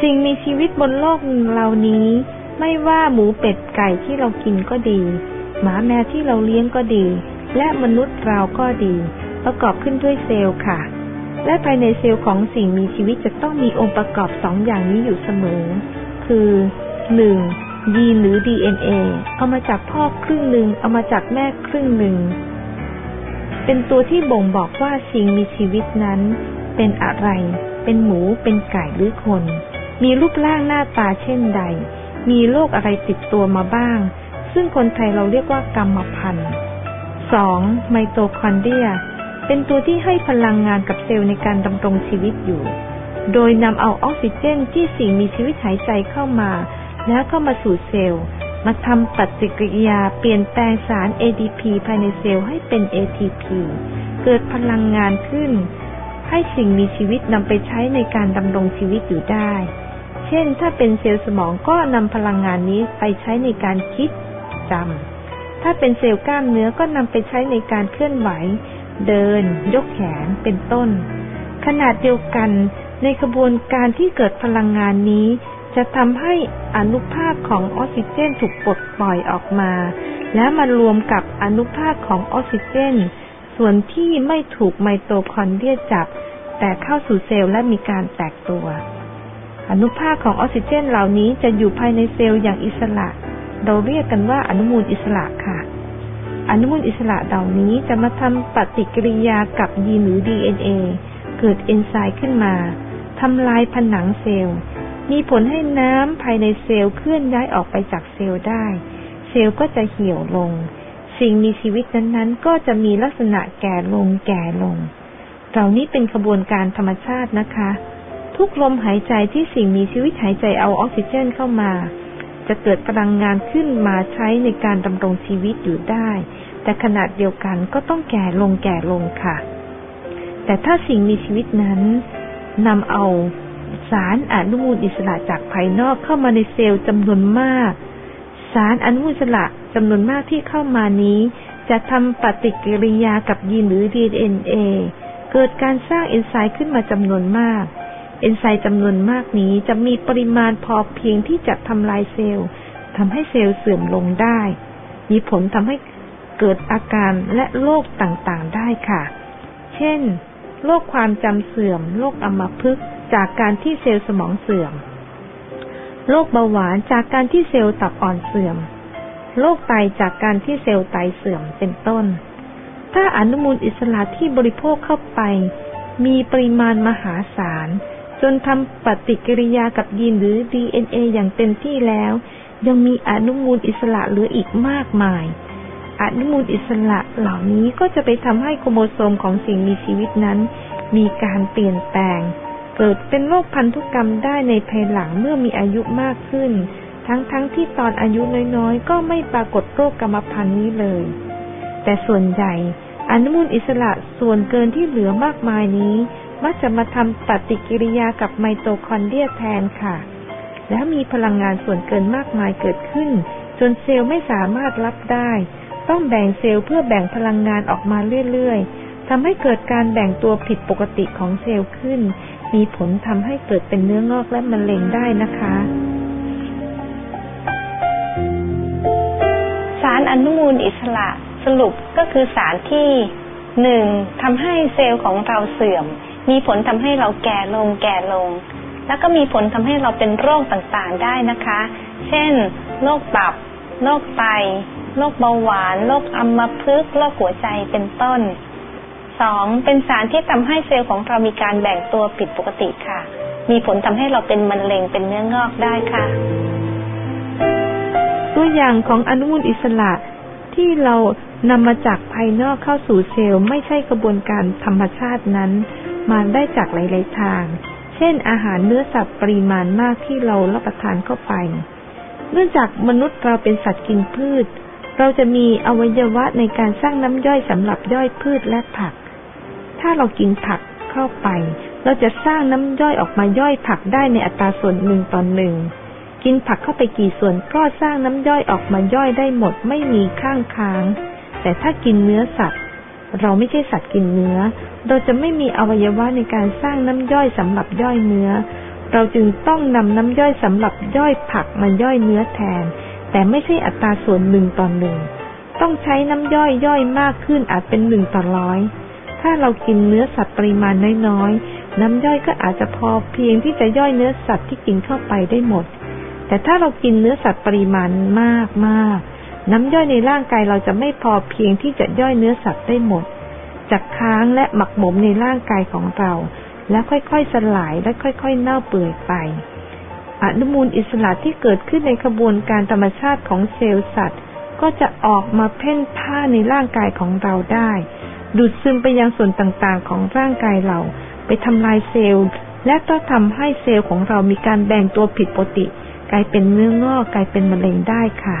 สิ่งมีชีวิตบนโลกเหล่านี้ ไม่ว่าหมูเป็ดไก่ที่เรากินก็ดี หมาแมวที่เราเลี้ยงก็ดี และมนุษย์เราก็ดี ประกอบขึ้นด้วยเซลล์ค่ะ และภายในเซลล์ของสิ่งมีชีวิตจะต้องมีองค์ประกอบสองอย่างนี้อยู่เสมอ คือหนึ่งยีนหรือ DNA เอามาจากพ่อครึ่งหนึ่งเอามาจากแม่ครึ่งหนึ่ง เป็นตัวที่บ่งบอกว่าสิ่งมีชีวิตนั้น เป็นอะไร เป็นหมู เป็นไก่หรือคน มีรูปร่างหน้าตาเช่นใด มีโรคอะไรติดตัวมาบ้าง ซึ่งคนไทยเราเรียกว่ากรรมพันธุ์สองไมโตคอนเดรีย เป็นตัวที่ให้พลังงานกับเซลล์ในการดำรงชีวิตอยู่ โดยนำเอาออกซิเจนที่สิ่งมีชีวิตหายใจเข้ามา แล้วก็มาสู่เซลล์ มาทำปฏิกิริยาเปลี่ยนแปลงสาร ADP ภายในเซลล์ให้เป็น ATP เกิดพลังงานขึ้น ให้สิ่งมีชีวิตนำไปใช้ในการดำรงชีวิตอยู่ได้ เช่น ถ้าเป็นเซลล์สมองก็นำพลังงานนี้ไปใช้ในการคิดจำถ้าเป็นเซลล์กล้ามเนื้อก็นำไปใช้ในการเคลื่อนไหว เดิน ยกแขน เป็นต้น ขนาดเดียวกัน ในกระบวนการที่เกิดพลังงานนี้ จะทำให้อนุภาคของออกซิเจนถูกปลดปล่อยออกมา แล้วมารวมกับอนุภาคของออกซิเจน ส่วนที่ไม่ถูกไมโตคอนเดรียจับ แต่เข้าสู่เซลล์และมีการแตกตัว อนุภาคของออกซิเจนเหล่านี้จะอยู่ภายในเซลล์อย่างอิสระ เราเรียกกันว่าอนุมูลอิสระค่ะ อนุมูลอิสระเหล่านี้จะมาทำปฏิกิริยากับยีนหรือ DNA เกิดเอนไซม์ขึ้นมาทำลายผนังเซลล์ มีผลให้น้ำภายในเซลล์เคลื่อนย้ายออกไปจากเซลล์ได้ เซลล์ก็จะเหี่ยวลง สิ่งมีชีวิตนั้นๆ ก็จะมีลักษณะแก่ลงแก่ลง เหล่านี้เป็นขบวนการธรรมชาตินะคะ ทุกลมหายใจที่สิ่งมีชีวิตหายใจเอาออกซิเจนเข้ามา จะเกิดพลังงานขึ้นมาใช้ในการดำรงชีวิตอยู่ได้ แต่ขนาดเดียวกันก็ต้องแก่ลงแก่ลงค่ะ แต่ถ้าสิ่งมีชีวิตนั้นนำเอาสารอนุมูลอิสระจากภายนอกเข้ามาในเซลล์จำนวนมาก สารอนุมูลอิสระจำนวนมากที่เข้ามานี้ จะทำปฏิกิริยากับยีนหรือ DNA เกิดการสร้างเอนไซม์ขึ้นมาจำนวนมาก เอนไซม์จำนวนมากนี้จะมีปริมาณพอเพียงที่จะทำลายเซลล์ทำให้เซลล์เสื่อมลงได้ มีผลทำให้เกิดอาการและโรคต่างๆได้ค่ะ เช่น โรคความจำเสื่อม โรคอัมพฤกษ์จากการที่เซลล์สมองเสื่อม โรคเบาหวานจากการที่เซลล์ตับอ่อนเสื่อม โรคไตจากการที่เซลล์ไตเสื่อม เป็นต้น ถ้าอนุมูลอิสระที่บริโภคเข้าไป มีปริมาณมหาศาล จนทำปฏิกิริยากับยีนหรือ DNA อย่างเต็มที่แล้ว ยังมีอนุมูลอิสระเหลืออีกมากมาย อนุมูลอิสระเหล่านี้ก็จะไปทำให้โครโมโซมของสิ่งมีชีวิตนั้น มีการเปลี่ยนแปลง เกิดเป็นโรคพันธุกรรมได้ในภายหลังเมื่อมีอายุมากขึ้น ทั้งๆทที่ตอนอายุน้อยๆ ก็ไม่ปรากฏโรคกรรมพันธุ์นี้เลย แต่ส่วนใหญ่อนุมูลอิสระส่วนเกินที่เหลือมากมายนี้ มักจะมาทำปฏิกิริยากับไมโตคอนเดรียแทนค่ะ แล้วมีพลังงานส่วนเกินมากมายเกิดขึ้น จนเซลล์ไม่สามารถรับได้ ต้องแบ่งเซลล์เพื่อแบ่งพลังงานออกมาเรื่อยๆทำให้เกิดการแบ่งตัวผิดปกติของเซลล์ขึ้น มีผลทำให้เกิดเป็นเนื้องอกและมะเร็งได้นะคะ สารอนุมูลอิสระสรุปก็คือสารที่หนึ่งทำให้เซลล์ของเราเสื่อม มีผลทำให้เราแก่ลงแก่ลง แล้วก็มีผลทำให้เราเป็นโรคต่างๆได้นะคะ เช่น โรคตับ โรคไต โรคเบาหวาน โรคอัมพฤกษ์ โรคหัวใจเป็นต้นสองเป็นสารที่ทำให้เซลล์ของเรามีการแบ่งตัวผิดปกติค่ะ มีผลทำให้เราเป็นมะเร็งเป็นเนื้องอกได้ค่ะ ตัวอย่างของอนุมูลอิสระที่เรานำมาจากภายนอกเข้าสู่เซลล์ไม่ใช่กระบวนการธรรมชาตินั้น มาได้จากหลาย ๆ ทาง เช่น อาหารเนื้อสัตว์ปริมาณมากที่เรารับประทานเข้าไป เนื่องจากมนุษย์เราเป็นสัตว์กินพืช เราจะมีอวัยวะในการสร้างน้ำย่อยสำหรับย่อยพืชและผัก ถ้าเรากินผักเข้าไป เราจะสร้างน้ำย่อยออกมาย่อยผักได้ในอัตราส่วนหนึ่งต่อหนึ่ง กินผักเข้าไปกี่ส่วนก็สร้างน้ำย่อยออกมาย่อยได้หมดไม่มีข้างค้าง แต่ถ้ากินเนื้อสัตว์ เราไม่ใช่สัตว์กินเนื้อ เราจะไม่มีอวัยวะในการสร้างน้ำย่อยสำหรับย่อยเนื้อ เราจึงต้องนำน้ำย่อยสำหรับย่อยผักมาย่อยเนื้อแทน แต่ไม่ใช่อัตราส่วนหนึ่งต่อหนึ่ง ต้องใช้น้ำย่อยย่อยมากขึ้นอาจเป็นหนึ่งต่อร้อย ถ้าเรากินเนื้อสัตว์ปริมาณน้อยๆ น้ำย่อยก็อาจจะพอเพียงที่จะย่อยเนื้อสัตว์ที่กินเข้าไปได้หมด แต่ถ้าเรากินเนื้อสัตว์ปริมาณมากมาก น้ำย่อยในร่างกายเราจะไม่พอเพียงที่จะย่อยเนื้อสัตว์ได้หมดจากค้างและหมักหมมในร่างกายของเรา แล้วค่อยๆสลายและค่อยๆเน่าเปื่อยไปอนุมูลอิสระที่เกิดขึ้นในกระบวนการธรรมชาติของเซลล์สัตว์ ก็จะออกมาเพ่นพ่านในร่างกายของเราได้ ดูดซึมไปยังส่วนต่างๆของร่างกายเรา ไปทำลายเซลล์ และก็ทำให้เซลล์ของเรามีการแบ่งตัวผิดปกติ กลายเป็นเนื้องอกกลายเป็นมะเร็งได้ค่ะ